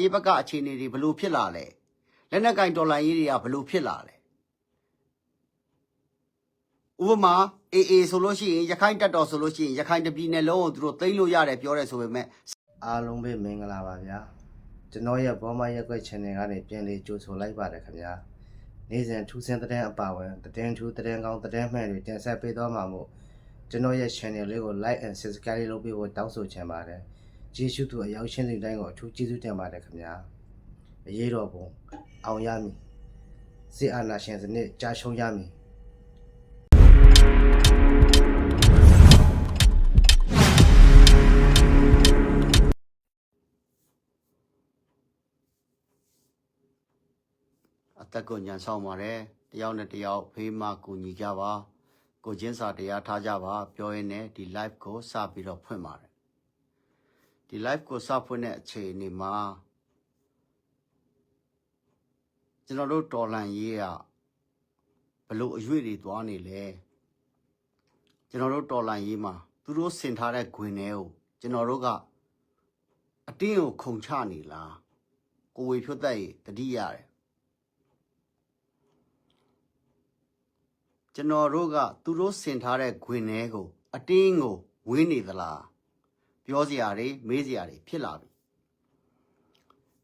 ရေးဘက်ကအခြေအနေတွေဘလို့ဖြစ်လာလဲလက်နက်ကင်တော်လှန်ရေးတွေကဘလို့ဖြစ်လာလဲဥပမာအေအေဆိုလို့ရှိရင်ရခိုင်တပ်တော်ဆိုလို့ရှိရင်ရခိုင်တပြည်နယ်လုံးကိုသူတို့သိမ်းလို့ရတယ်ပြောတယ်ဆိုပေမဲ့အားလုံးပဲမင်္ဂလာပါဗျာကျွန်တော်ရဲ့ဘောမရက်ွက် channel ကနေပြန်လေးကြိုဆိုလိုက်ပါတယ်ခင်ဗျာနေ့စဉ်ထူးဆန်းတဲ့အပါဝင်သတင်းထူးသတင်းကောင်းသတင်းမှန်တွေတင်ဆက်ပေးသွားမှာမို့ကျွန်တော်ရဲ့ channel လေးကို like and subscribe လုပ်ပေးဖို့တောင်းဆိုချင်ပါတယ် ကျေးဇူးတူအရောက်ရှင်းတဲ့တိုင်းကိုအထူးကျေးဇူးတင်ပါတယ်ခင်ဗျာအရေးတော်ပုံအောင်ရမည်စစ်အာဏာရှင်စနစ်ကြာရှုံးရမည်အသက်ကိုညံဆောင်ပါတယ်တယောက်နဲ့တယောက်ဖေးမကူညီကြပါကိုချင်းစာတရားထားကြပါပြောရင်းနဲ့ဒီ live ကိုစပြီးတော့ဖွင့်ပါတယ် ဒီ live ကိုစဖွင့်တဲ့အချိန်នេះမှာကျွန်တော်တို့တော်လန်ရေးကဘလို့အရွေတွေသွားနေလဲကျွန်တော်တို့တော်လန်ရေးမှာသူတို့ဆင်ထားတဲ့ဂွင်တွေကိုကျွန်တော်တို့ကအတင်းကိုခုံချနေလားကိုဝေဖြတ်သက်ရေးတတိရတယ်ကျွန်တော်တို့ကသူတို့ဆင်ထားတဲ့ခွင်ထဲကိုအတင်းကိုဝင်းနေသလား ပြောစရာတွေမေးစရာတွေဖြစ်လာပြီ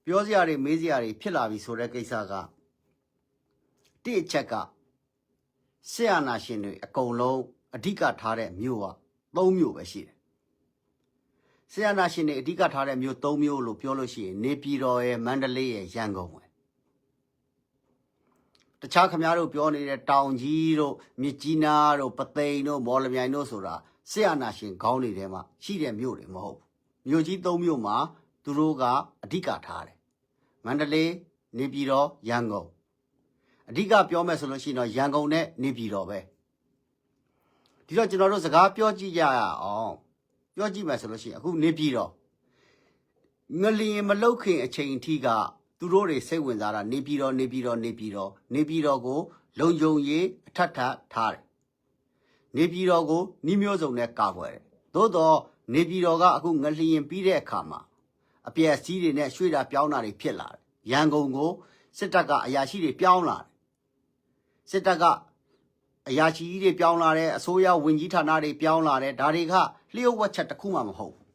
ပြောစရာတွေမေးစရာတွေဖြစ်လာပြီဆိုတဲ့ကိစ္စကတိအချက်ကဆရာနာရှင်တွေအကုန်လုံးအဓိကထားတဲ့မြို့က၃မြို့ပဲရှိတယ်ဆရာနာရှင်တွေအဓိကထားတဲ့မြို့၃မြို့လို့ပြောလို့ရှိရင်နေပြည်တော်ရဲ့မန္တလေးရဲ့ရန်ကုန်ပဲတခြားခမားတို့ပြောနေတဲ့တောင်ကြီးတို့မြစ်ကြီးနားတို့ပသိမ်တို့မော်လမြိုင်တို့ဆိုတာ ဆရာနာရှင်ခေါင်းတွေထဲမှာရှိတဲ့မြို့တွေမဟုတ်ဘူးမြို့ကြီး၃မြို့မှာသူတို့ကအဓိကထားတယ်မန္တလေးနေပြည်တော်ရန်ကုန်အဓိကပြောမယ်ဆိုလို့ရှိရင်တော့ရန်ကုန်နဲ့နေပြည်တော်ပဲဒီတော့ကျွန်တော်တို့စကားပြောကြည့်ကြရအောင်ပြောကြည့်မယ်ဆိုလို့ရှိရင်အခုနေပြည်တော်ငလျင်မလုတ်ခင်အချိန်အထိကသူတို့တွေစိတ်ဝင်စားတာနေပြည်တော်နေပြည်တော်နေပြည်တော်နေပြည်တော်ကို လုံယုံရေးအထက်ထပ်ထားတယ် နေပြည်တော်ကိုနှီးမျိုးစုံနဲ့ကာကွယ်တယ်သို့တော့နေပြည်တော်ကအခုငလျင်ပြီးတဲ့အခါမှာအပြက်စီးတွေနဲ့ရွှေ့တာပြောင်းတာတွေဖြစ်လာတယ်ရန်ကုန်ကိုစစ်တပ်ကအရာရှိတွေပြောင်းလာတယ်စစ်တပ်ကအရာရှိကြီးတွေပြောင်းလာတယ်အစိုးရဝင်ကြီးဌာနတွေပြောင်းလာတယ်ဒါတွေကလျှို့ဝှက်ချက်တစ်ခုမှမဟုတ်ဘူး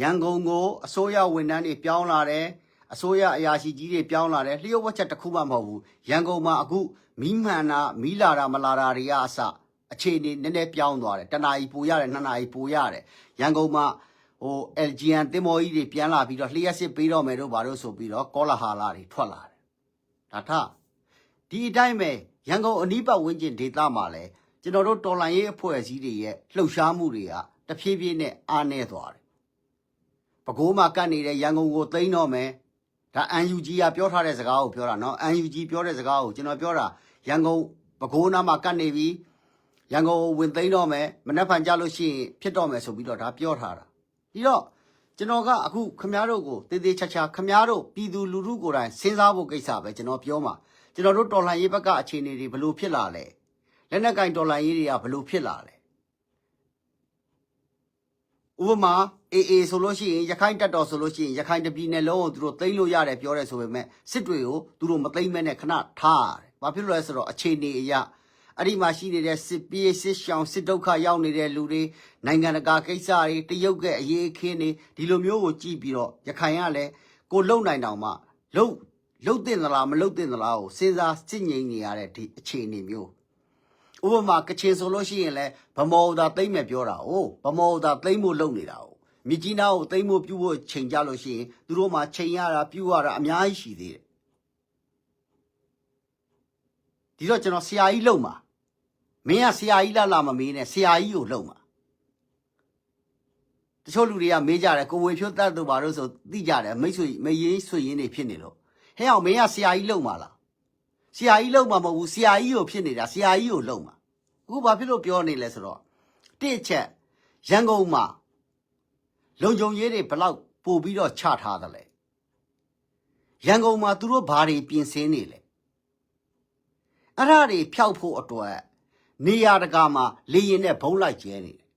ရန်ကုန်ကိုအစိုးရဝန်ထမ်းတွေပြောင်းလာတယ် အစိုးရအရာရှိကြီးတွေပြောင်းလာတယ်လျှို့ဝှက်ချက်တစ်ခုမှမဟုတ်ဘူးရန်ကုန်မှာအခုမီးမှန်တာမီးလာတာမလာတာတွေကအစအခြေအနေနည်းနည်းပြောင်းသွားတယ်တနာရီပိုရတယ်နှစ်နာရီပိုရတယ်ရန်ကုန်မှာဟို LGN တင်မော်ကြီးတွေပြန်လာပြီးတော့လျှက်စစ်ပေးတော့မယ်တို့ဘာလို့ဆိုပြီးတော့ကောလာဟာလာတွေထွက်လာတယ်ဒါထဒီအတိုင်းပဲရန်ကုန်အနီးပတ်ဝန်းကျင်ဒေသမှာလဲကျွန်တော်တို့တော်လိုင်းရေးအဖွဲ့အစည်းတွေရဲ့လှုပ်ရှားမှုတွေကတဖြည်းဖြည်းနဲ့အားနည်းသွားတယ်ပဲခူးမှာကတ်နေတဲ့ရန်ကုန်ကိုသိမ်းတော့မယ် ဒါ UNG ကပြောထားတဲ့စကားကိုပြောတာနော် UNG ပြောတဲ့စကားကိုကျွန်တော်ပြောတာရန်ကုန်ပဲခူးနားမှာကတ်နေပြီရန်ကုန်ကိုဝင်သိမ်းတော့မယ်မနှက်ဖန်ကြလို့ရှိရင်ဖြစ်တော့မယ်ဆိုပြီးတော့ဒါပြောထားတာဒီတော့ကျွန်တော်ကအခုခမားတို့ကိုတေးသေးချာချာခမားတို့ပြည်သူလူထုကိုယ်တိုင်စဉ်းစားဖို့ကိစ္စပဲကျွန်တော်ပြောမှာကျွန်တော်တို့တော်လှန်ရေးဘက်ကအခြေအနေတွေဘယ်လိုဖြစ်လာလဲလက်နက်ကင်တော်လှန်ရေးတွေကဘယ်လိုဖြစ်လာလဲ ဥပမာအေအေဆိုလို့ရှိရင်ရခိုင်တပ်တော်ဆိုလို့ရှိရင်ရခိုင်တပြည်နယ်လုံးကိုသူတို့သိမ်းလို့ရတယ်ပြောတယ်ဆိုပေမဲ့စစ်တွေကိုသူတို့မသိမ်းမဲနဲ့ခဏထားရတယ်။ဘာဖြစ်လို့လဲဆိုတော့အခြေအနေအရအဲ့ဒီမှာရှိနေတဲ့စစ်ပြေးစစ်ရှောင်စစ်ဒုက္ခရောက်နေတဲ့လူတွေနိုင်ငံတကာကိစ္စတွေတရုတ်ကအေးအခင်းတွေဒီလိုမျိုးကိုကြည့်ပြီးတော့ရခိုင်ကလည်းကိုလုံနိုင်တောင်မှလုံလုံတင်သလားမလုံတင်သလားကိုစဉ်းစားစစ်ငိမ့်နေရတဲ့ဒီအခြေအနေမျိုး ဥပမာကချင်ဆိုလို့ရှိရင်လည်းဗမော်သာသိမ့်မယ်ပြောတာ哦ဗမော်သာသိမ့်ဖို့လုပ်နေတာ哦မြကြီးနားကိုသိမ့်ဖို့ပြုဖို့ချိန်ကြလို့ရှိရင်သူတို့မှာချိန်ရတာပြုရတာအများကြီးရှိသေးတယ်ဒီတော့ကျွန်တော်ဆရာကြီးလုံမှာမင်းကဆရာကြီးလားလားမမေးနဲ့ဆရာကြီးကိုလုံမှာတချို့လူတွေကမေးကြတယ်ကိုဝေဖြိုးတတ်တို့ဘာလို့ဆိုသိကြတယ်မိတ်ဆွေမရင်းဆွေရင်းတွေဖြစ်နေလို့ဟဲ့အောင်မင်းကဆရာကြီးလုံမှာလား ဆရာကြီးလုံမှာမဟုတ်ဘူးဆရာကြီးကိုဖြစ်နေတာဆရာကြီးကိုလုံမှာအခုဘာဖြစ်လို့ပြောနေလဲဆိုတော့တစ်အချက်ရန်ကုန်မှာလုံခြုံရေးတွေဘလောက်ပို့ပြီးတော့ချထားတယ်လဲရန်ကုန်မှာသူတို့ဘာတွေပြင်ဆင်နေလဲအဲ့ဒါတွေဖျောက်ဖို့အတွက်နေရာတကာမှာလေရင်နဲ့ဘုံလိုက်ကျဲနေတယ်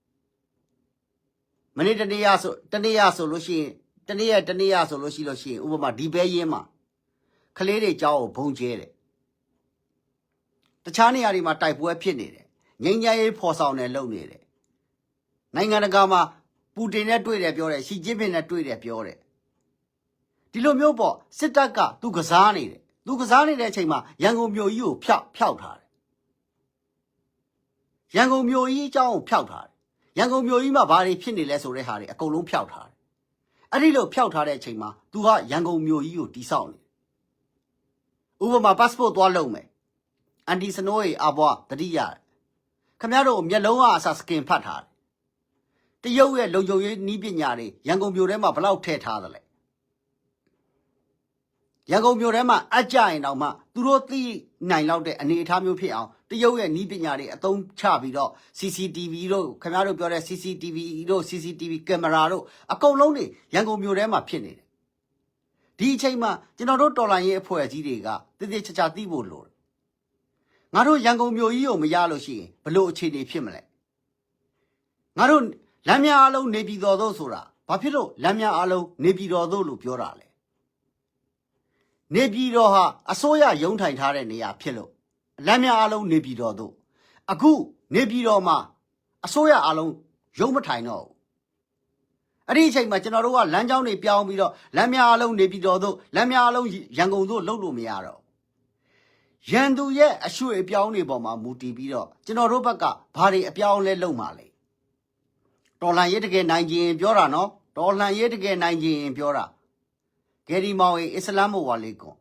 မနေ့တနေ့ရဆိုတနေ့ရဆိုလို့ရှိရင်တနေ့ရတနေ့ရဆိုလို့ရှိလို့ရှိရင်ဥပမာဒီဘဲရင်းမှာကလေးတွေကြောင်းကိုဘုံကျဲတယ် တခြားနေရာတွေမှာတိုက်ပွဲဖြစ်နေတယ်ငိမ့်ချရေးဖော်ဆောင်တယ်လုပ်နေတယ်နိုင်ငံတကာမှာပူတင်နဲ့တွေ့တယ်ပြောတယ်ရှီကျင်းပင်နဲ့တွေ့တယ်ပြောတယ်ဒီလိုမျိုးပေါ့စစ်တပ်ကသူကစားနေတယ်သူကစားနေတဲ့အချိန်မှာရန်ကုန်မြို့ကြီးကိုဖျောက်ဖျောက်ထားတယ်ရန်ကုန်မြို့ကြီးအကြောင်းကိုဖျောက်ထားတယ်ရန်ကုန်မြို့ကြီးမှာဘာတွေဖြစ်နေလဲဆိုတဲ့ဟာတွေအကုန်လုံးဖျောက်ထားတယ်။အဲ့ဒီလိုဖျောက်ထားတဲ့အချိန်မှာ तू ကရန်ကုန်မြို့ကြီးကိုတိဆောက်နေတယ်။ဥပမာ passport သွားလုပ်မယ်။ anti snow ရေအဘွားတတိရတယ်။ခင်ဗျားတို့မျက်လုံးကအစား skin ဖတ်ထားတယ်။တရုတ်ရဲ့လုံခြုံရေးနီးပညာတွေရန်ကုန်မြို့ထဲမှာဘယ်လောက်ထည့်ထားသလဲ။ရန်ကုန်မြို့ထဲမှာအကြရင်တော့မှသူတို့သိနိုင်လောက်တဲ့အနေအထားမျိုးဖြစ်အောင်တရုတ်ရဲ့နီးပညာတွေအသုံးချပြီးတော့ CCTV တို့ခင်ဗျားတို့ပြောတဲ့ CCTV တို့ CCTV ကင်မရာတို့အကုန်လုံးတွေရန်ကုန်မြို့ထဲမှာဖြစ်နေတယ်ဒီအချိန်မှာကျွန်တော်တို့တော်လိုင်းရဲ့အဖွဲ့အစည်းတွေကတည်တည်ချာချာသိဖို့လိုတယ် ငါတို့ရန်ကုန်မြို့ကြီးကိုမရလို့ရှိရင်ဘလို့အခြေအနေဖြစ်မလဲငါတို့လမ်းများအလုံးနေပြည်တော်သို့ဆိုတာဘာဖြစ်လို့လမ်းများအလုံးနေပြည်တော်သို့လို့ပြောတာလဲနေပြည်တော်ဟာအစိုးရရုံးထိုင်ထားတဲ့နေရာဖြစ်လို့လမ်းများအလုံးနေပြည်တော်တို့အခုနေပြည်တော်မှာအစိုးရအလုံးရုံးမထိုင်တော့ဘူးအဲ့ဒီအချိန်မှာကျွန်တော်တို့ကလမ်းကြောင်းတွေပြောင်းပြီးတော့လမ်းများအလုံးနေပြည်တော်တို့လမ်းများအလုံးရန်ကုန်တို့လှုပ်လို့မရတော့ဘူး ရန်သူရဲ့အရွှေ့အပြောင်းတွေပေါ်မှာမူတည်ပြီးတော့ကျွန်တော်တို့ဘက်ကဘာတွေအပြောင်းလဲလုပ်မှာလဲတော်လန်ရေးတကယ်နိုင်ခြင်းပြောတာနော်တော်လန်ရေးတကယ်နိုင်ခြင်းပြောတာဂယ်ဒီမောင်အစ္စလာမ်ဝါလေကွန်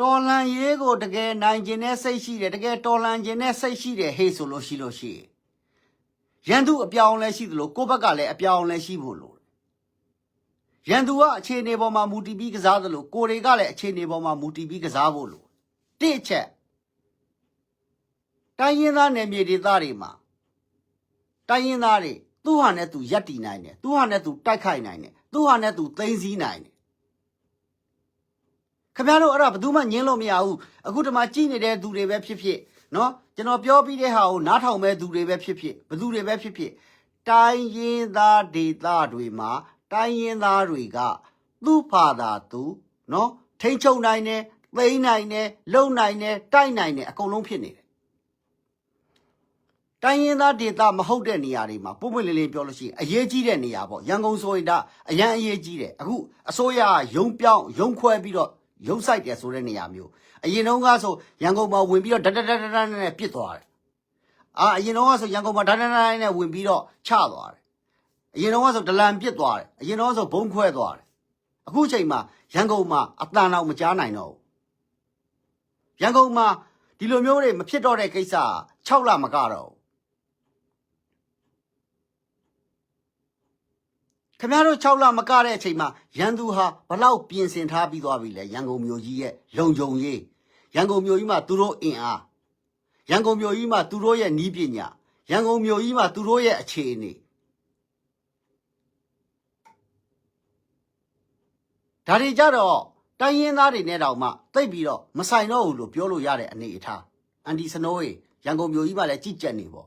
တော်လန်ရေးကိုတကယ်နိုင်ကျင်တဲ့စိတ်ရှိတယ်တကယ်တော်လန်ကျင်တဲ့စိတ်ရှိတယ်ဟေးဆိုလို့ရှိလို့ရှိရင်ရန်သူအပြောင်းလဲရှိသလိုကိုယ့်ဘက်ကလည်းအပြောင်းလဲရှိဖို့လိုတယ် ရန်သူကအခြေအနေပေါ်မှာမူတည်ပြီးကစားသလိုကိုယ်တွေကလည်းအခြေအနေပေါ်မှာမူတည်ပြီးကစားဖို့လိုတယ်တစ်အချက်တိုင်းရင်းသားနယ်မြေဒေသတွေမှာတိုင်းရင်းသားတွေသူ့ဟာနဲ့သူရက်တီနိုင်တယ်သူ့ဟာနဲ့သူတိုက်ခိုက်နိုင်တယ်သူ့ဟာနဲ့သူသိမ်းဆည်းနိုင်တယ်ခင်ဗျားတို့အဲ့ဒါဘယ်သူမှညင်းလို့မရဘူးအခုဒီမှာကြည်နေတဲ့သူတွေပဲဖြစ်ဖြစ်နော်ကျွန်တော်ပြောပြီးတဲ့ဟာကိုနားထောင်မဲ့သူတွေပဲဖြစ်ဖြစ်ဘယ်သူတွေပဲဖြစ်ဖြစ်တိုင်းရင်းသားဒေသတွေမှာ တိုင်းရင်းသားတွေကသူ့ဖာသာသူနော်ထိန်ချုံနိုင်တယ်သိမ်းနိုင်တယ်လုံနိုင်တယ်တိုက်နိုင်တယ်အကုန်လုံးဖြစ်နေတယ်တိုင်းရင်းသားဒေသမဟုတ်တဲ့နေရာတွေမှာပုံပွင့်လင်းလင်းပြောလို့ရှိရင်အရေးကြီးတဲ့နေရာပေါ့ရန်ကုန်ဆိုရင်ဒါအရန်အရေးကြီးတယ်အခုအစိုးရကရုံပြောင်းရုံခွဲပြီးတော့ရုံဆိုင်တယ်ဆိုတဲ့နေရာမျိုးအရင်တုန်းကဆိုရန်ကုန်မှာဝင်ပြီးတော့ဒဒဒဒဒနဲ့ပြစ်သွားတယ်အာအရင်တုန်းကဆိုရန်ကုန်မှာဒဒဒဒနဲ့ဝင်ပြီးတော့ချသွားတယ် အရင်တုန်းကဆိုဒလန်ပြစ်သွားတယ်အရင်တုန်းကဆိုဘုံခွဲသွားတယ်အခုချိန်မှာရန်ကုန်မှာအတန်တော့မကြားနိုင်တော့ဘူးရန်ကုန်မှာဒီလိုမျိုးတွေမဖြစ်တော့တဲ့ကိစ္စ6လမကတော့ဘူးခင်ဗျားတို့6လမကတဲ့အချိန်မှာရန်သူဟာဘလောက်ပြင်ဆင်ထားပြီးသွားပြီလဲရန်ကုန်မြို့ကြီးရဲ့လုံခြုံရေးရန်ကုန်မြို့ကြီးမှာသူတို့အင်အားရန်ကုန်မြို့ကြီးမှာသူတို့ရဲ့နီးပညာရန်ကုန်မြို့ကြီးမှာသူတို့ရဲ့အခြေအနေ ဒါတွေကြတော့တိုင်းရင်းသားတွေနဲ့တောင်မှတိတ်ပြီးတော့မဆိုင်တော့ဘူးလို့ပြောလို့ရတဲ့အနေအထားအန်ဒီစနိုးရေရန်ကုန်မြို့ကြီးမှာလည်းကြည်ကြက်နေပေါ့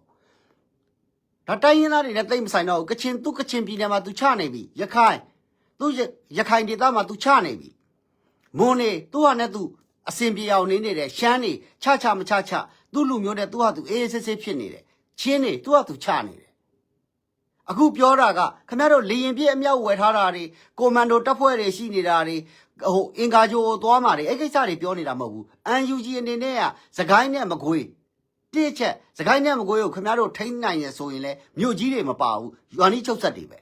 ဒါတိုင်းရင်းသားတွေနဲ့တိတ်မဆိုင်တော့ဘူးကချင်သူကချင်ပြည်နယ်မှာသူချနေပြီရခိုင်သူရရခိုင်ဒေသမှာသူချနေပြီမွန်နေသူဟာနဲ့သူအစင်ပြေအောင်နေနေတယ်ရှမ်းနေချချမချချသူ့လူမျိုးနဲ့သူဟာသူအေးအေးဆေးဆေးဖြစ်နေတယ်ချင်းနေသူဟာသူချနေတယ် အခုပြောတာကခင်ဗျားတို့လေရင်ပြည့်အမြောက်ဝယ်ထားတာတွေကွန်မန်ဒိုတပ်ဖွဲ့တွေရှိနေတာတွေဟိုအင်ကာဂျိုသွားမှာတွေအဲ့ကိစ္စတွေပြောနေတာမဟုတ်ဘူး UNG အနေနဲ့ကစကိုင်းနဲ့မကွေးတိကျက်စကိုင်းနဲ့မကွေးကိုခင်ဗျားတို့ထိန်းနိုင်ရဆိုရင်လေမြို့ကြီးတွေမပါဘူးရွာနီးချုပ်ဆက်တွေပဲ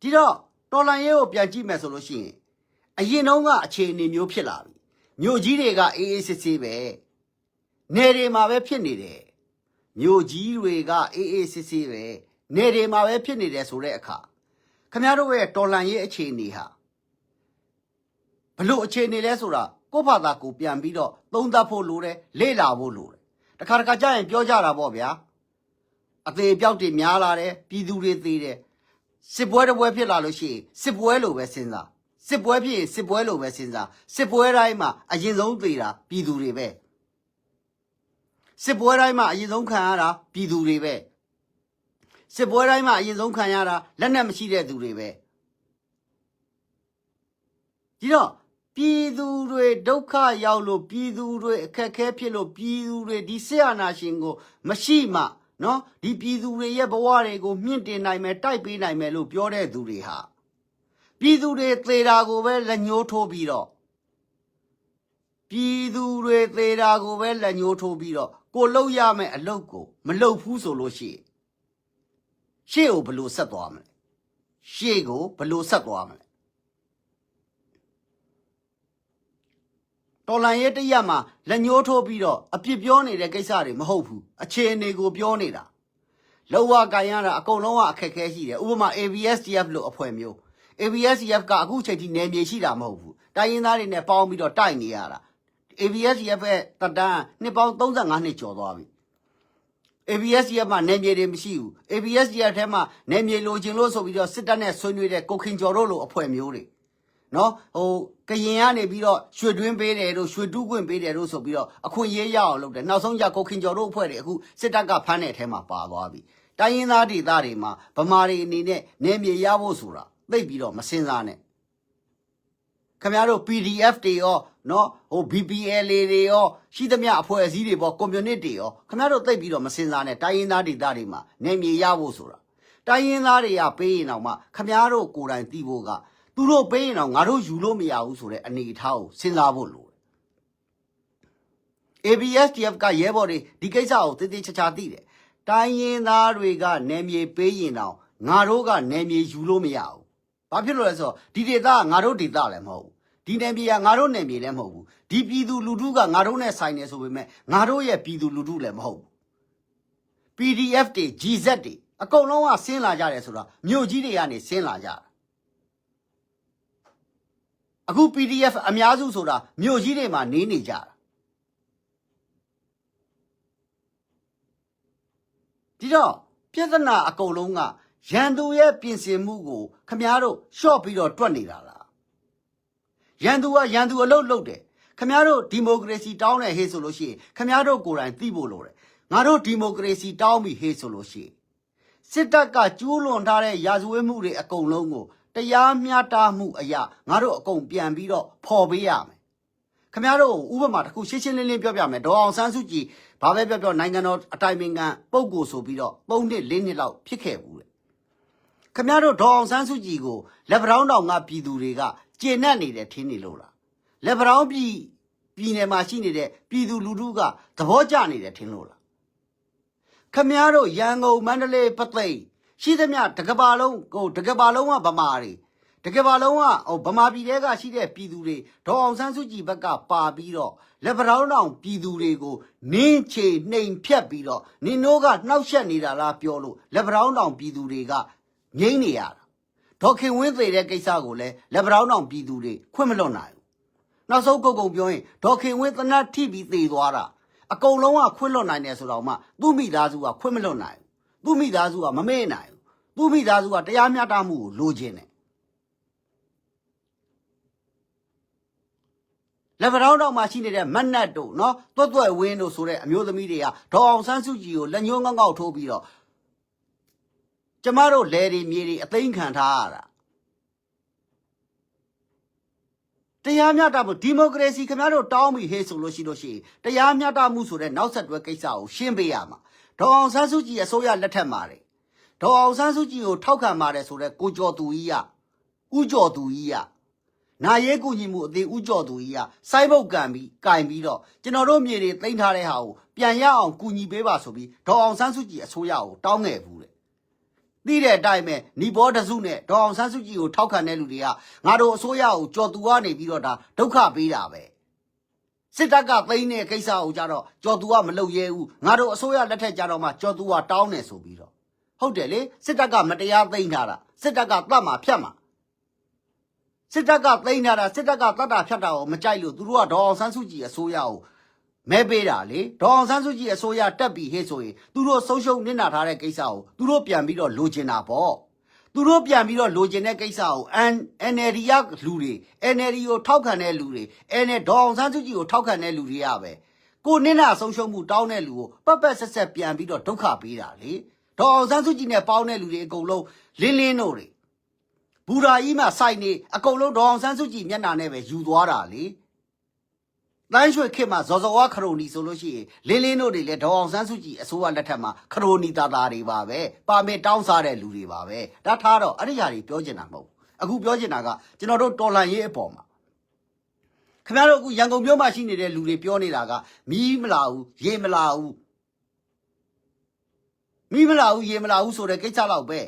ဒီတော့တော်လန်ရဲကိုပြန်ကြည့်မယ်ဆိုလို့ရှိရင်အရင်တုန်းကအခြေအနေမျိုးဖြစ်လာပြီမြို့ကြီးတွေကအေးအေးဆေးဆေးပဲနေတွေမှာပဲဖြစ်နေတယ် မြို့ကြီးတွေကအေးအေးဆေးဆေးပဲနေတွေမှာပဲဖြစ်နေတယ်ဆိုတဲ့အခါခင်ဗျားတို့ရဲ့တော်လန်ရဲအခြေအနေဟာဘလို့အခြေအနေလဲဆိုတာကိုယ့်ဘာသာကိုပြန်ပြီးတော့သုံးသပ်ဖို့လိုတယ်လေ့လာဖို့လိုတယ်တခါတခါကြာရင်ပြောကြတာပေါ့ဗျာအသေးပြောက်တွေများလာတယ်ပြည်သူတွေသေးတယ်စစ်ပွဲတစ်ပွဲဖြစ်လာလို့ရှိရင်စစ်ပွဲလိုပဲစဉ်းစားစစ်ပွဲဖြစ်ရင်စစ်ပွဲလိုပဲစဉ်းစားစစ်ပွဲတိုင်းမှာအရင်ဆုံးသေးတာပြည်သူတွေပဲ စစ်ပွဲတိုင်းမှာအရင်ဆုံးခံရတာပြည်သူတွေပဲစစ်ပွဲတိုင်းမှာအရင်ဆုံးခံရတာလက်နက်မရှိတဲ့သူတွေပဲဒီတော့ပြည်သူတွေဒုက္ခရောက်လို့ပြည်သူတွေအခက်အခဲဖြစ်လို့ပြည်သူတွေဒီဆရာနာရှင်ကို မရှိမှနော်ဒီပြည်သူတွေရဲ့ဘဝတွေကိုမြင့်တင်နိုင်မယ်တိုက်ပေးနိုင်မယ်လို့ပြောတဲ့သူတွေဟာပြည်သူတွေသေတာကိုပဲလက်ညှိုးထိုးပြီးတော့ပြည်သူတွေသေးတာကိုပဲလက်ညှိုးထိုးပြီးတော့ ကိုလှုပ်ရမယ်အလုပ်ကို မလှုပ်ဘူးဆိုလို့ရှိရင်ရှေ့ကိုဘယ်လိုဆက်သွားမလဲရှေ့ကိုဘယ်လိုဆက်သွားမလဲတော်လန်ရဲ့တရက်မှာလက်ညှိုးထိုးပြီးတော့အပြစ်ပြောနေတဲ့ကိစ္စတွေမဟုတ်ဘူးအခြေအနေကိုပြောနေတာလောကကန်ရတာအကုန်လုံးကအခက်အခဲရှိတယ်ဥပမာ ABSDF လို့အဖွဲ့မျိုး ABSDF ကအခုချိန်ထိနယ်မြေရှိတာမဟုတ်ဘူးတိုင်းရင်းသားတွေနဲ့ပေါင်းပြီးတော့တိုက်နေရတာ ABSDF ရဲ့တက်တန်းနှစ်ပေါင်း35နှစ်ကျော်သွားပြီ ABSDF မှာနယ်မြေတွေမရှိဘူး ABSDF ထဲမှာနယ်မြေလိုချင်လို့ဆိုပြီးတော့စစ်တပ်နဲ့ဆွေးနွေးတဲ့ကိုခင်ကျော်တို့လိုအဖွဲ့မျိုးတွေနော်ဟိုကရင်ကနေပြီးတော့ရွှေတွင်းပေးတယ်တို့ရွှေတူးခွင့်ပေးတယ်တို့ဆိုပြီးတော့အခွင့်အရေးရအောင်လုပ်တယ်နောက်ဆုံးကြကိုခင်ကျော်တို့အဖွဲ့တွေအခုစစ်တပ်ကဖမ်းတဲ့အထဲမှာပါသွားပြီတိုင်းရင်းသားဒေသတွေမှာဗမာတွေအနေနဲ့နယ်မြေရဖို့ဆိုတာသိပ်ပြီးတော့မစင်စားနဲ့ခင်ဗျားတို့ PDF တွေရော နော်ဟို BPL တွေရောရှိသမျှအဖွဲ့အစည်းတွေပေါ့ကွန်မြူနစ်တွေရောခင်ဗျားတို့သိပ်ပြီးတော့မစင်စားနဲ့တိုင်းရင်းသားဒေသတွေမှာနေမြေရဖို့ဆိုတာတိုင်းရင်းသားတွေကပေးရင်တော့မှခင်ဗျားတို့ကိုယ်တိုင်သိဖို့ကသူတို့ပေးရင်တော့ငါတို့ယူလို့မရဘူးဆိုတဲ့အနေအထားကိုစဉ်းစားဖို့လိုတယ် ABSDF ကရဲဘော်တွေဒီကိစ္စကိုတည်တည်ချာချာသိတယ်တိုင်းရင်းသားတွေကနေမြေပေးရင်တော့ငါတို့ကနေမြေယူလို့မရဘူးဘာဖြစ်လို့လဲဆိုတော့ဒီဒေသကငါတို့ဒေသလည်းမဟုတ်ဘူး ဒီနယ်မြေကငါတို့နယ်မြေလည်းမဟုတ်ဘူးဒီပြည်သူလူထုကငါတို့နဲ့ဆိုင်နေဆိုပေမဲ့ငါတို့ရဲ့ပြည်သူလူထုလည်းမဟုတ်ဘူး PDF တွေ GZ တွေအကုန်လုံးကဆင်းလာကြတယ်ဆိုတာမြို့ကြီးတွေကနေဆင်းလာကြတာအခု PDF အများစုဆိုတာမြို့ကြီးတွေမှာနေနေကြတာဒီတော့ပြဿနာအကုန်လုံးကရန်သူရဲ့ပြင်ဆင်မှုကိုခမားတို့ရှော့ပြီးတော့တွက်နေတာလား ရန်သူကရန်သူအလုပ်လုပ်တယ်ခမားတို့ဒီမိုကရေစီတောင်းတယ်ဟေ့ဆိုလို့ရှိရင်ခမားတို့ကိုယ်တိုင်သိဖို့လိုတယ်ငါတို့ဒီမိုကရေစီတောင်းပြီဟေ့ဆိုလို့ရှိရင်စစ်တပ်ကကျူးလွန်ထားတဲ့ရာဇဝတ်မှုတွေအကုန်လုံးကိုတရားမျှတမှုအရာငါတို့အကုန်ပြန်ပြီးတော့ဖော်ပေးရမယ်ခမရတို့ဥပမာတစ်ခုရှင်းရှင်းလင်းလင်းပြောပြမယ်ဒေါ်အောင်ဆန်းစုကြည်ဘာပဲပြောပြောနိုင်ငံတော်အတိုင်ပင်ခံပုံကိုဆိုပြီးတော့၃နှစ်၄နှစ်လောက်ဖြစ်ခဲ့ဘူးလေခမရတို့ဒေါ်အောင်ဆန်းစုကြည်ကိုလက်ဗရောင်းတောင်ကပြည်သူတွေက ကျေနပ်နေတယ်ထင်နေလို့လားလက်ဗရောင်းပြည်ပြည်နယ်မှာရှိနေတဲ့ပြည်သူလူထုကသဘောကျနေတယ်ထင်လို့လားခမရတို့ရန်ကုန်မန္တလေးပသိမ်ရှိသမျှတကဘာလုံးဟိုတကဘာလုံးကဗမာတွေတကယ်ပါလုံးကဟိုဗမာပြည်ထဲကရှိတဲ့ပြည်သူတွေဒေါ်အောင်ဆန်းစုကြည်ဘက်ကပါပြီးတော့လက်ဗရောင်းတောင်ပြည်သူတွေကိုနင်းချေနှိမ်ဖြတ်ပြီးတော့နင်တို့ကနှောက်ယှက်နေတာလားပြောလို့လက်ဗရောင်းတောင်ပြည်သူတွေကငိမ့်နေရတာ ဒေါ်ခင်ဝင်းသေးတဲ့ကိစ္စကိုလည်းလက်ဗရောင်းတောင်ပြည်သူတွေခွင့်မလွတ်နိုင်ဘူးနောက်ဆုံးကုတ်ကုတ်ပြောရင်ဒေါ်ခင်ဝင်းသနတ်ထိပြီးသေသွားတာအကုန်လုံးကခွင့်လွတ်နိုင်တယ်ဆိုတော့မှသူ့မိသားစုကခွင့်မလွတ်နိုင်ဘူးသူ့မိသားစုကမမေ့နိုင်ဘူးသူ့မိသားစုကတရားမျှတမှုကိုလိုချင်တယ်လက်ဗရောင်းတောင်မှာရှိနေတဲ့မတ်နတ်တို့နော်တွတ်တွတ်ဝင်းတို့ဆိုတဲ့အမျိုးသမီးတွေကဒေါ်အောင်ဆန်းစုကြည်ကိုလက်ညှိုးငေါက်ငေါက်ထိုးပြီးတော့ ကျမတို့လယ်တွေမြေတွေအသိမ်းခံထားရတာတရားမျှတမှုဒီမိုကရေစီခင်ဗျားတို့တောင်းပြီးဟေးဆိုလို့ရှိလို့ရှိရင်တရားမျှတမှုဆိုတဲ့နောက်ဆက်တွဲကိစ္စကိုရှင်းပေးရမှာဒေါ်အောင်ဆန်းစုကြည်အစိုးရလက်ထက်မှာတယ်ဒေါ်အောင်ဆန်းစုကြည်ကိုထောက်ခံပါတယ်ဆိုတဲ့ကိုကျော်သူကြီးကဥကျော်သူကြီးကနာရဲကူညီမှုအသေးဥကြော်သူကြီးကစိုက်ဘုတ်ကန်ပြီးကင်ပြီးတော့ကျွန်တော်တို့မြေတွေသိမ်းထားတဲ့ဟာကိုပြန်ရအောင်ကူညီပေးပါဆိုပြီးဒေါ်အောင်ဆန်းစုကြည်အစိုးရကိုတောင်းခဲ့ဘူးတဲ့။ သိတဲ့အတိုင်းပဲညီဘောတစုနဲ့ဒေါ်အောင်ဆန်းစုကြည်ကိုထောက်ခံတဲ့လူတွေကငါတို့အစိုးရကိုကြော်သူကနေပြီးတော့ဒါဒုက္ခပေးတာပဲ။စစ်တပ်ကသိမ်းတဲ့ကိစ္စကိုကြတော့ကြော်သူကမလုပ်ရဲဘူး။ငါတို့အစိုးရလက်ထက်ကြတော့မှကြော်သူကတောင်းနေဆိုပြီးတော့ဟုတ်တယ်လေစစ်တပ်ကမတရားသိမ်းထားတာစစ်တပ်ကတတ်မှာဖြတ်မှာစစ်တပ်ကသိမ်းထားတာစစ်တပ်ကတတ်တာဖြတ်တာကိုမကြိုက်လို့သူတို့ကဒေါ်အောင်ဆန်းစုကြည်အစိုးရကို မဲပေးတာလေဒေါ်အောင်ဆန်းစုကြည်အစိုးရတက်ပြီးဟဲ့ဆိုရင်သူတို့ဆုံးရှုံးနစ်နာထားတဲ့ကိစ္စကိုသူတို့ပြန်ပြီးတော့လိုချင်တာပေါ့သူတို့ပြန်ပြီးတော့လိုချင်တဲ့ကိစ္စကို NLD ရလူတွေ NLD ကိုထောက်ခံတဲ့လူတွေ NLD ဒေါ်အောင်ဆန်းစုကြည်ကိုထောက်ခံတဲ့လူတွေကပဲကိုနင်းနာဆုံးရှုံးမှုတောင်းတဲ့လူကိုပတ်ပတ်ဆက်ဆက်ပြန်ပြီးတော့ဒုက္ခပေးတာလေဒေါ်အောင်ဆန်းစုကြည်နဲ့ပေါင်းတဲ့လူတွေအကုန်လုံးလင်းလင်းတို့တွေဘူရာကြီးမှစိုက်နေအကုန်လုံးဒေါ်အောင်ဆန်းစုကြည်မျက်နှာနဲ့ပဲယူသွားတာလေ တန်းရွှေခေတ်မှာဇော်ဇော်ဝါခရိုနီဆိုလို့ရှိရင်လင်းလင်းတို့တွေလည်းဒေါ်အောင်ဆန်းစုကြည်အစိုးရလက်ထက်မှာခရိုနီတာတာတွေပါပဲပါမစ်တောင်းစားတဲ့လူတွေပါပဲဒါထားတော့အဲ့ဒီຢာတွေပြောချင်တာမဟုတ်ဘူးအခုပြောချင်တာကကျွန်တော်တို့တော်လန်ရေးအပေါ်မှာခင်ဗျားတို့အခုရန်ကုန်မြို့မှာရှိနေတဲ့လူတွေပြောနေတာကမီးမလာဘူးရေမလာဘူးမီးမလာဘူးရေမလာဘူးဆိုတဲ့ကိစ္စတော့ပဲ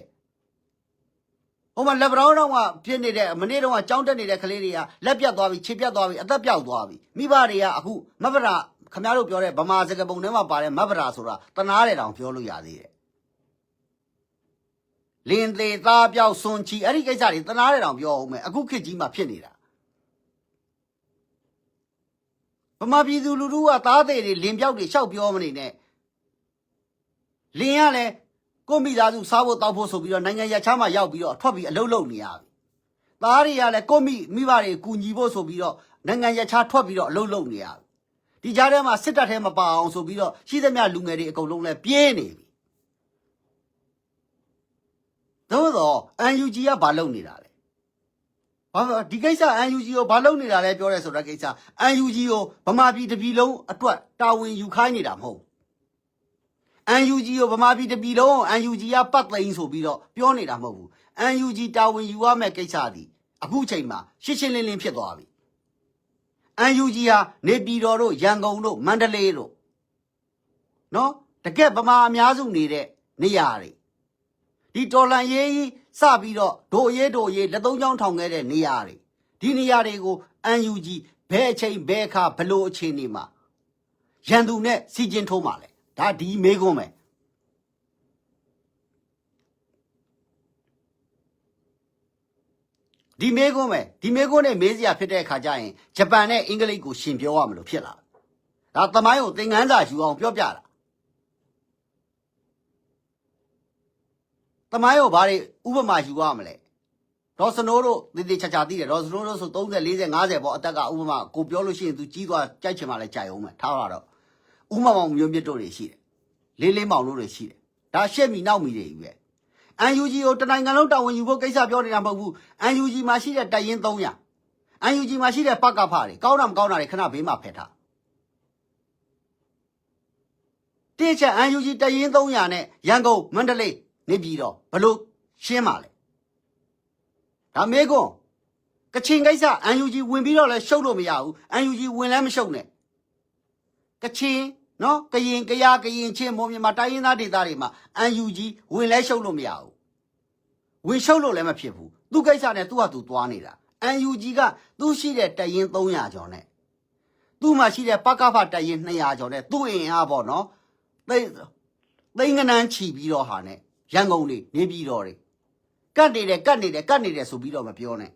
ဟိုမှာလက်ဗရောင်းတော့ကဖြစ်နေတဲ့မနေ့တော့ကကြောင်းတက်နေတဲ့ကလေးတွေကလက်ပြတ်သွားပြီခြေပြတ်သွားပြီအသက်ပြောက်သွားပြီမိဘတွေကအခုမဗရာခင်ဗျားတို့ပြောတဲ့ဗမာစကားပုံထဲမှာပါတဲ့မဗရာဆိုတာတနာတယ်တောင်ပြောလို့ရသေးတယ်လင်းသေးသားပြောက်စွန်ချီအဲ့ဒီကိစ္စတွေတနာတယ်တောင်ပြောအောင်မယ်အခုခေတ်ကြီးမှာဖြစ်နေတာဗမာပြည်သူလူထုကသားသေးတွေလင်ပြောက်တွေရှောက်ပြောမနေနဲ့လင်ရလဲ ကိုမိသားစုစားဖို့တောက်ဖို့ဆိုပြီးတော့နိုင်ငံရခြားမှာရောက်ပြီးတော့ထွက်ပြီးအလုပ်လုပ်နေရပြီသားတွေကလည်းကိုမိမိဘတွေကူညီဖို့ဆိုပြီးတော့နိုင်ငံရခြားထွက်ပြီးတော့အလုပ်လုပ်နေရပြီဒီကြားထဲမှာစစ်တပ်ထဲမပါအောင်ဆိုပြီးတော့ရှိသမျှလူငယ်တွေအကုန်လုံးလဲပြေးနေပြီသို့တော့ UNG ကဘာလုပ်နေတာလဲဘာလို့ဒီကိစ္စ UNG ကိုဘာလုပ်နေတာလဲပြောရဲဆိုတဲ့ကိစ္စ UNG ကိုဗမာပြည်တစ်ပြည်လုံးအတွက်တာဝန်ယူခိုင်းနေတာမဟုတ်ဘူး UNG ကိုဗမာပြည်တစ်ပြည်လုံး UNG ကပတ်သိမ်းဆိုပြီးတော့ပြောနေတာမဟုတ်ဘူး UNG တာဝန်ယူရမယ့်ကိစ္စသည်အခုချိန်မှာရှင်းရှင်းလင်းလင်းဖြစ်သွားပြီ UNG ဟာနေပြည်တော်တို့ရန်ကုန်တို့မန္တလေးတို့နော်တကက်ဗမာအများစုနေတဲ့နေရာတွေဒီတော်လန်ရေးကြီးစပြီးတော့ဒိုရေးဒိုရေးလက်သုံးချောင်းထောင်ခဲ့တဲ့နေရာတွေဒီနေရာတွေကို UNG ဘယ်အချိန်ဘယ်အခါဘယ်လိုအချိန်နေမှာရန်သူနဲ့စီကျင်ထိုးမှာလဲ ဒါဒီမေးခွန်းပဲဒီမေးခွန်းပဲဒီမေးခွန်းနဲ့မေးစရာဖြစ်တဲ့အခါကျရင်ဂျပန်နဲ့အင်္ဂလိပ်ကိုရှင်ပြောရမလို့ဖြစ်လာဒါသမိုင်းကိုသင်ခန်းစာယူအောင်ပြောပြတာတမိုင်းရောဘာတွေဥပမာယူရမလဲဒေါ်စနိုးတို့တည်တည်ချာချာသိတယ်ဒေါ်စနိုးတို့ဆို30 40 50ပေါ့အသက်ကဥပမာကိုပြောလို့ရှိရင် तू ကြီးသွားကြိုက်ချင်မှလည်းကြိုက်အောင်မယ်ထားပါတော့ ဥမမောင်မျိုးမြင့်တို့တွေရှိတယ်လေးလေးမောင်တို့တွေရှိတယ်ဒါရှက်မီနောက်မီတွေကြီးပဲ UNG ကိုတနိုင်ငံလုံးတာဝန်ယူဖို့ကိစ္စပြောနေတာမဟုတ်ဘူး UNG မှာရှိတဲ့တိုင်ရင်300 UNG မှာရှိတဲ့ပကဖတွေကောင်းတာမကောင်းတာတွေခဏဘေးမှာဖယ်ထားတိကျ UNG တိုင်ရင်300နဲ့ရန်ကုန်မန္တလေးနေပြည်တော်ဘလို့ရှင်းပါလဲဒါမေကွန်းကချင်ကိစ္စ UNG ဝင်ပြီးတော့လဲရှုပ်လို့မရဘူး UNG ဝင်လဲမရှုပ်နဲ့ကချင် နော်ကရင်ကရကရင်ချင်းမွန်မြန်မာတိုင်းရင်းသားဒေသတွေမှာ UNG ဝင်လဲရှုပ်လို့မရဘူးဝင်ရှုပ်လို့လည်းမဖြစ်ဘူးသူ့ကိစ္စနဲ့သူ့ဟာသူသွားနေတာ UNG ကသူ့ရှိတဲ့တရင်300ကျော်နဲ့သူ့မှာရှိတဲ့ပကဖတရင်200ကျော်နဲ့သူ့အင်အားပေါ့နော်သိသိန်းကနန်းချီပြီးတော့ဟာနဲ့ရန်ကုန်တွေနေပြည်တော်တွေကတ်နေတယ်ကတ်နေတယ်ကတ်နေတယ်ဆိုပြီးတော့မပြောနဲ့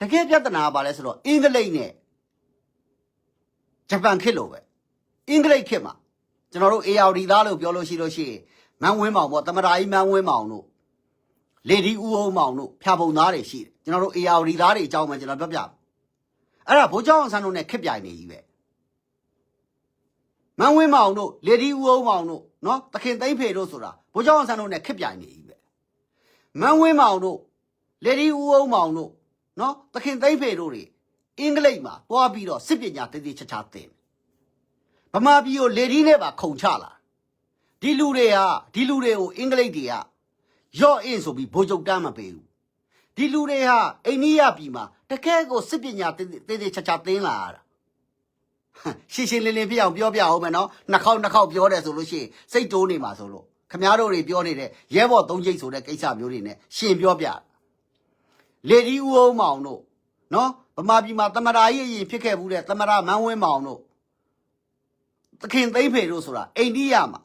တကယ်ပြဿနာကဘာလဲဆိုတော့အင်္ဂလိပ်နဲ့ဂျပန်ခေတ်လိုပဲ အင်္ဂလိပ်ခေတ်မှာကျွန်တော်တို့ ARD သားလို့ပြောလို့ရှိလို့ရှိရင်မန်းဝင်းမောင်ပေါ့တမရာကြီးမန်းဝင်းမောင်တို့လေဒီဦးအောင်မောင်တို့ဖြာပုံသားတွေရှိတယ်ကျွန်တော်တို့ ARD သားတွေအကြောင်းမှကျွန်တော်ပြောပြမယ်အဲ့ဒါဘိုးเจ้าအောင်ဆန်းတို့နဲ့ခက်ပြိုင်နေကြီးပဲမန်းဝင်းမောင်တို့လေဒီဦးအောင်မောင်တို့နော်တခင်သိမ့်ဖေတို့ဆိုတာဘိုးเจ้าအောင်ဆန်းတို့နဲ့ခက်ပြိုင်နေကြီးပဲမန်းဝင်းမောင်တို့လေဒီဦးအောင်မောင်တို့နော်တခင်သိမ့်ဖေတို့တွေအင်္ဂလိပ်မှာတွားပြီးတော့စစ်ပညာတည်တည်ချာချာသင် ဗမာပြည်ကိုလေဒီနဲ့ပါခုံချလာဒီလူတွေဟာဒီလူတွေကိုအင်္ဂလိပ်တွေကရော့အင်းဆိုပြီးဘိုးချုပ်တန်းမပေးဘူးဒီလူတွေဟာအိန္ဒိယပြည်မှာတကယ်ကိုစစ်ပညာတည်တည်ချာချာသင်လာရတာရှင်းရှင်းလင်းလင်းပြအောင်ပြောပြအောင်မယ်နော်နှစ်ခေါက်နှစ်ခေါက်ပြောတယ်ဆိုလို့ရှိရင်စိတ်တိုးနေမှာဆိုလို့ခမားတို့တွေပြောနေတဲ့ရဲဘော်သုံးချိတ်ဆိုတဲ့ကိစ္စမျိုးတွေနဲ့ရှင်ပြောပြလေဒီဦးအောင်မောင်တို့နော်ဗမာပြည်မှာတမရာကြီးအရင်ဖြစ်ခဲ့ဘူးတဲ့တမရာမန်းဝင်းမောင်တို့ သခင်သိမ့်ဖေတို့ဆိုတာအိန္ဒိယမှာ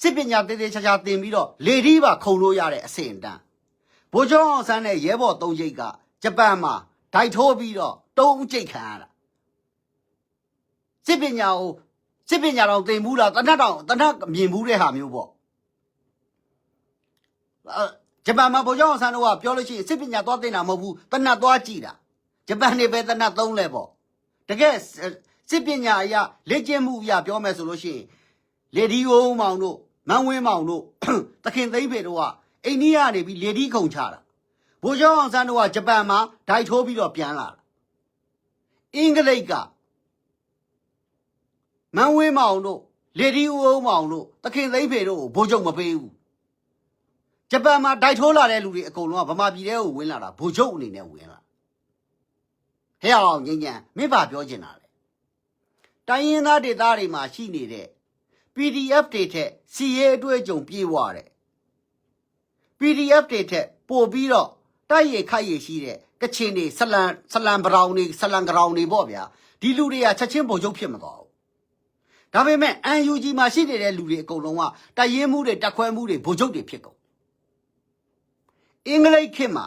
စစ်ပညာတည်တည်ချာချာသင်ပြီးတော့လေဒီပါခုံလို့ရတဲ့အဆင့်အတန်းဘိုးကျောင်းအောင်ဆန်းနဲ့ရဲဘော်သုံးချိတ်ကဂျပန်မှာဒိုက်ထိုးပြီးတော့တုံးချိတ်ခံရတာစစ်ပညာကိုစစ်ပညာတော့သင်ဘူးလားတနတ်တော့တနတ်မြင်ဘူးတဲ့ဟာမျိုးပေါ့အဲဂျပန်မှာဗိုလ်ချုပ်အောင်ဆန်းတို့ကပြောလို့ရှိရင်စစ်ပညာသွားသင်တာမဟုတ်ဘူးတနတ်သွားကြည့်တာဂျပန်နေပဲတနတ်သုံးလဲပေါ့တကယ် စစ်ပညာအရာလက်ကျင့်မှုအရာပြောမယ်ဆိုလို့ရှိရင်လေဒီယိုမောင်တို့မန်းဝင်းမောင်တို့တခင်သိမ့်ဖေတို့ကအိန္ဒိယကနေပြီးလေဒီခုံချတာဘိုးကျောင်းအောင်ဆန်းတို့ကဂျပန်မှာဒိုက်ထိုးပြီးတော့ပြန်လာတာအင်္ဂလိပ်ကမန်းဝင်းမောင်တို့လေဒီယိုမောင်တို့တခင်သိမ့်ဖေတို့ကိုဘိုးချုပ်မပေးဘူးဂျပန်မှာဒိုက်ထိုးလာတဲ့လူတွေအကုန်လုံးကဗမာပြည်ထဲကိုဝင်လာတာဘိုးချုပ်အနေနဲ့ဝင်လာဟဲ့အောင်ငင်းညံမင်းပါပြောချင်တာလေ တိုင်းရင်းသားဒေသတွေမှာရှိနေတဲ့ PDF တွေထက် CA အတွေ့အကြုံပြေးွားတဲ့ PDF တွေထက်ပို့ပြီးတော့တိုက်ရိုက်ခိုက်ရရှိတဲ့ကချင်တွေဆလန်ဆလန်ဘရောင်တွေဆလန်ဂရောင်တွေပေါ့ဗျာဒီလူတွေကချက်ချင်းပုံချုပ်ဖြစ်မသွားဘူးဒါပေမဲ့ UNG မှာရှိနေတဲ့လူတွေအကုန်လုံးကတိုက်ရင်မှုတွေတက်ခွဲမှုတွေဗိုလ်ချုပ်တွေဖြစ်ကုန်အင်္ဂလိပ်ခေတ်မှာ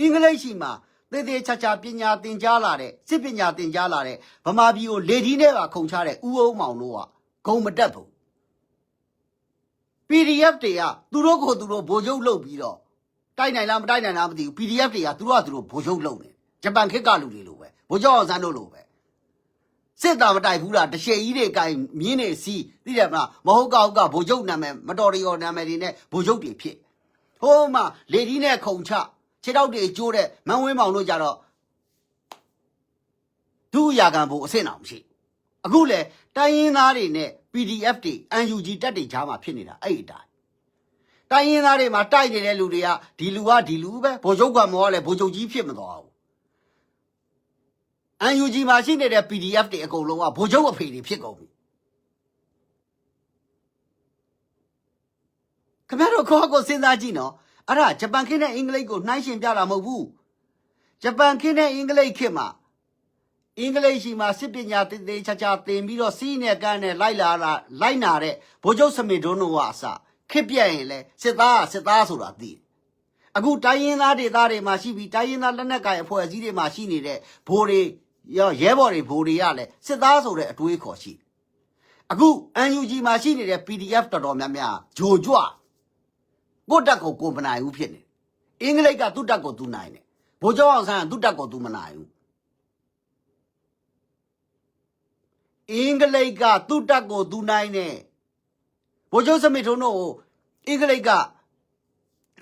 အင်္ဂလိပ်ရှိမှာ သေသေးချာချာပညာသင်ကြားလာတဲ့စစ်ပညာသင်ကြားလာတဲ့ဗမာပြည်ကိုလေဒီနဲ့ပါခုံချတဲ့ဥအုံမောင်တို့ကဂုံမတက်ဘူး PDF တွေကသူတို့ကိုသူတို့ဗိုလ်ချုပ်လုပ်ပြီးတော့တိုက်နိုင်လားမတိုက်နိုင်လားမသိဘူး PDF တွေကသူတို့ကသူတို့ဗိုလ်ချုပ်လုပ်နေဂျပန်ခေတ်ကလူတွေလိုပဲဗိုလ်ချုပ်အောင်ဆန်းတို့လိုပဲစစ်သားမတိုက်ဘူးလားတရှေကြီးတွေကင်မြင်းနေစီးသိတယ်မလားမဟုတ်ကောက်ကဗိုလ်ချုပ်နာမည်မတော်ရီရောနာမည်တွေနဲ့ဗိုလ်ချုပ်တွေဖြစ်ဟိုးမှာလေဒီနဲ့ခုံချ ခြေထောက်တွေကျိုးတဲ့မန်းဝင်းမောင်တို့ကြတော့ဒုရာခံဖို့အဆင့်အောင်မရှိအခုလေတိုင်းရင်းသားတွေနဲ့ PDF တွေ UNG တက်တွေကြားမှာဖြစ်နေတာအဲ့ဒီအတိုင်းတိုင်းရင်းသားတွေမှာတိုက်နေတဲ့လူတွေကဒီလူကဒီလူပဲဗိုလ်ချုပ်ကမောကလည်းဗိုလ်ချုပ်ကြီးဖြစ်မသွားဘူး UNG မှာရှိနေတဲ့ PDF တွေအကုန်လုံးကဗိုလ်ချုပ်အဖေတွေဖြစ်ကုန်ပြီခင်ဗျားတို့ခေါ်ကိုစဉ်းစားကြည့်နော် အဲ့ဒါဂျပန်ခေတ်နဲ့အင်္ဂလိပ်ကိုနှိုင်းယှဉ်ပြတာမဟုတ်ဘူးဂျပန်ခေတ်နဲ့အင်္ဂလိပ်ခေတ်မှာအင်္ဂလိပ်ရှိမှာစစ်ပညာတည်တည်ချာချာသင်ပြီးတော့စီးနဲ့ကန်းနဲ့လိုက်လာတာလိုက်နာတဲ့ဗိုလ်ချုပ်စမင်ဒုံတို့ကအစခေတ်ပြက်ရင်လဲစစ်သားကစစ်သားဆိုတာသိတယ်အခုတိုင်းရင်းသားဒေသတွေမှာရှိပြီးတိုင်းရင်းသားလက်နက်ကိုင်အဖွဲ့အစည်းတွေမှာရှိနေတဲ့ဘိုးတွေရောရဲဘော်တွေဘိုးတွေကလည်းစစ်သားဆိုတဲ့အတွေးခေါ်ရှိတယ်အခု UNG မှာရှိနေတဲ့ PDF တော်တော်များများဂျိုကြွ ကိုယ့်တက်ကိုကိုယ်မနိုင်ဘူးဖြစ်နေတယ်အင်္ဂလိပ်ကသူ့တက်ကိုသူနိုင်တယ်ဗိုလ်ချုပ်အောင်ဆန်းကသူ့တက်ကိုသူမနိုင်ဘူးအင်္ဂလိပ်ကသူ့တက်ကိုသူနိုင်တယ်ဗိုလ်ချုပ်စမစ်ထုံးတို့ကိုအင်္ဂလိပ်က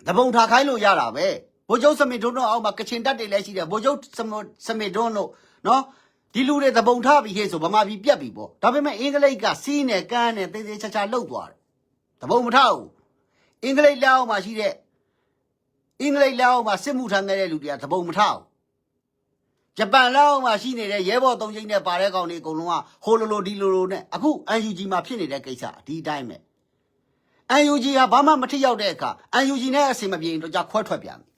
တပုံထားခိုင်းလို့ရတာပဲဗိုလ်ချုပ်စမစ်ထုံးတို့အောက်မှာကချင်တက်တွေလည်းရှိတယ်ဗိုလ်ချုပ်စမစမစ်ထုံးတို့နော်ဒီလူတွေတပုံထားပြီးဟေ့ဆိုဗမာပြည်ပြက်ပြီပေါ့ဒါပေမဲ့အင်္ဂလိပ်ကစီးနဲ့ကန်းနဲ့တေးသေးချာချာလှုပ်သွားတယ်တပုံမထားဘူး အင်္ဂလိပ်လက်အောက်မှာရှိတဲ့အင်္ဂလိပ်လက်အောက်မှာစစ်မှုထမ်းခဲ့တဲ့လူတွေကသဘုံမထောက်ဂျပန်လက်အောက်မှာရှိနေတဲ့ရဲဘော်သုံးချင်းနဲ့ပါတဲ့ကောင်တွေအကုန်လုံးကဟိုလိုလိုဒီလိုလိုနဲ့အခု UNG မှာဖြစ်နေတဲ့ကိစ္စဒီအတိုင်းပဲ UNG ကဘာမှမထိရောက်တဲ့အခါ UNG နဲ့အဆင်မပြေရင်တော့じゃခွဲထွက်ပြန်ပြီ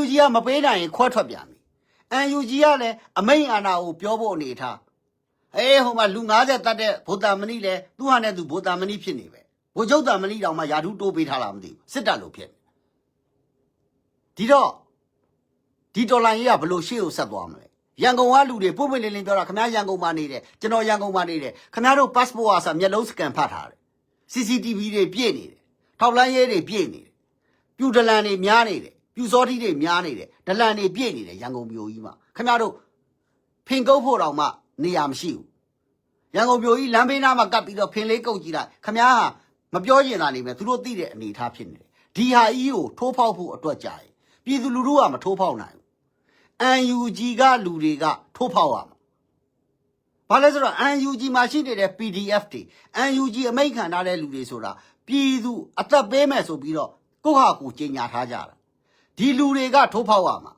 UNG ကမပေးနိုင်ရင်ခွဲထွက်ပြန်ပြီ UNG ကလည်းအမိန်အာဏာကိုပြောဖို့အနေထားအေးဟိုမှာလူ90တတ်တဲ့ဗိုလ်တာမဏိလဲသူ့ဟာနဲ့သူဗိုလ်တာမဏိဖြစ်နေပဲ ဘိုလ်ချုပ်တာမဏိတောင်မှယာထုတိုးပေးထားလားမသိဘူးစစ်တပ်လို့ဖြစ်နေဒီတော့ဒီဒေါ်လာကြီးကဘလို့ရှေ့ကိုဆက်သွားမလဲရန်ကုန်ကလူတွေပုံပွင့်လင်းလင်းပြောတာခင်ဗျားရန်ကုန်မှာနေတယ်ကျွန်တော်ရန်ကုန်မှာနေတယ်ခင်ဗျားတို့ passport อ่ะဆိုမျက်လုံးစကန်ဖတ်ထားတယ် CCTV တွေပြည့်နေတယ်ထောက်လန်းရဲတွေပြည့်နေတယ်ပြူဒလန်တွေများနေတယ်ပြူစောတိတွေများနေတယ်ဒလန်တွေပြည့်နေတယ်ရန်ကုန်မြို့ကြီးမှာခင်ဗျားတို့ဖင်ကုတ်ဖို့တောင်မှနေရာမရှိဘူးရန်ကုန်မြို့ကြီးလမ်းဘေးနားမှာကပ်ပြီးတော့ဖင်လေးကုတ်ကြည့်လိုက်ခမားဟာ မပြောရင်သာနေမယ်သူတို့သိတဲ့အနေအထားဖြစ်နေတယ်ဒီဟာကြီးကိုထိုးဖောက်ဖို့အတွက်ကြာရင်ပြည်သူလူထုကမထိုးဖောက်နိုင်ဘူး UNG ကလူတွေကထိုးဖောက်ရမှာဘာလဲဆိုတော့ UNG မှာရှိနေတဲ့ PDF တွေ UNG အမိန့်ခံထားတဲ့လူတွေဆိုတာပြည်သူအသက်ပေးမယ်ဆိုပြီးတော့ကိုယ့်ဟာကိုယ်ကြီးညာထားကြတာဒီလူတွေကထိုးဖောက်ရမှာ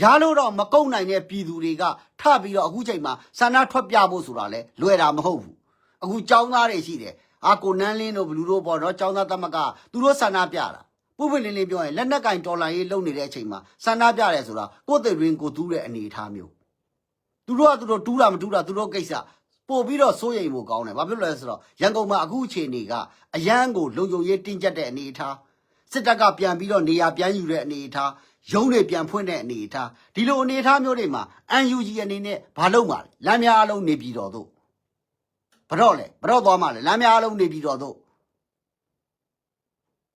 ရလို့တော့မကုတ်နိုင်တဲ့ပြည်သူတွေကထပြီးတော့အခုချိန်မှာဆန္ဒထွက်ပြဖို့ဆိုတာလဲလွယ်တာမဟုတ်ဘူး အခုចောင်းသားတွေရှိတယ်အာကိုနန်းလင်းတို့ဘလူးတို့ပေါ့နော်ចောင်းသားသမကသူတို့ဆန္ဒပြတာပုပ်ပွင့်လင်းလင်းပြောရင်လက်နက်ကင်တော်လိုင်းရေးလုပ်နေတဲ့အချိန်မှာဆန္ဒပြတယ်ဆိုတာကိုယ့်တဲ့ရင်းကိုတူးတဲ့အနေအထားမျိုးသူတို့ကသူတို့တူးတာမတူးတာသူတို့ကိစ္စပို့ပြီးတော့စိုးရိမ်ဖို့ကောင်းတယ်ဘာဖြစ်လို့လဲဆိုတော့ရန်ကုန်မှာအခုအချိန်တွေကအရန်ကိုလုံခြုံရေးတင်းကျပ်တဲ့အနေအထားစစ်တပ်ကပြန်ပြီးတော့နေရာပြန်ယူတဲ့အနေအထားရုံးတွေပြန်ဖွင့်တဲ့အနေအထားဒီလိုအနေအထားမျိုးတွေမှာ UNG အနေနဲ့ဘာလုပ်မှာလဲလမ်းများအလုံးနေပြည်တော်တို့ ဘတော့လဲဘတော့သွားမှာလဲလမ်းများအလုံးနေပြည်တော်တို့